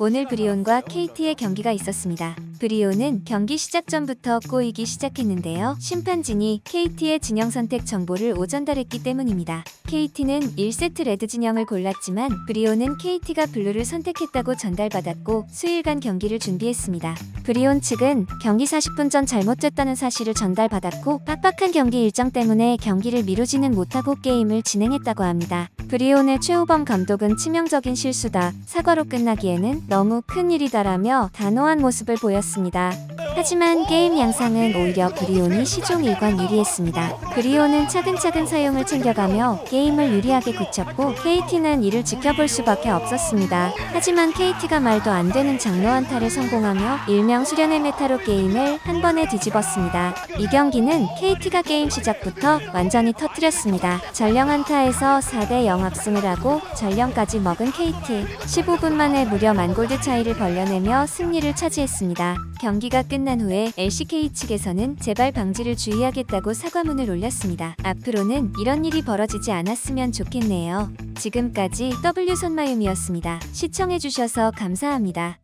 오늘 브리온과 KT의 경기가 있었습니다. 브리온은 경기 시작 전부터 꼬이기 시작했는데요. 심판진이 KT의 진영 선택 정보를 오전달했기 때문입니다. KT는 1세트 레드 진영을 골랐지만 브리온은 KT가 블루를 선택했다고 전달받았고 수일간 경기를 준비했습니다. 브리온 측은 경기 40분 전 잘못됐다는 사실을 전달받았고 빡빡한 경기 일정 때문에 경기를 미루지는 못하고 게임을 진행했다고 합니다. 브리온의 최우범 감독은 치명적인 실수다. 사과로 끝나기에는 너무 큰 일이다라며 단호한 모습을 보였습니다. 하지만 게임 양상은 오히려 브리온이 시종 일관 유리했습니다. 브리온은 차근차근 사용을 챙겨가며 게임을 유리하게 굳혔고 KT는 이를 지켜볼 수밖에 없었습니다. 하지만 KT가 말도 안 되는 장로 한타를 성공하며 일명 수련의 메타로 게임을 한 번에 뒤집었습니다. 이 경기는 KT가 게임 시작부터 완전히 터뜨렸습니다. 전령 한타에서 4대 0 압승을 하고 전령까지 먹은 KT 15분 만에 무려 만골드 차이를 벌려내며 승리를 차지했습니다. 경기가 끝난 후에 LCK 측에서는 재발 방지를 주의하겠다고 사과문을 올렸습니다. 앞으로는 이런 일이 벌어지지 않았으면 좋겠네요. 지금까지 W 선마윤이었습니다. 시청해주셔서 감사합니다.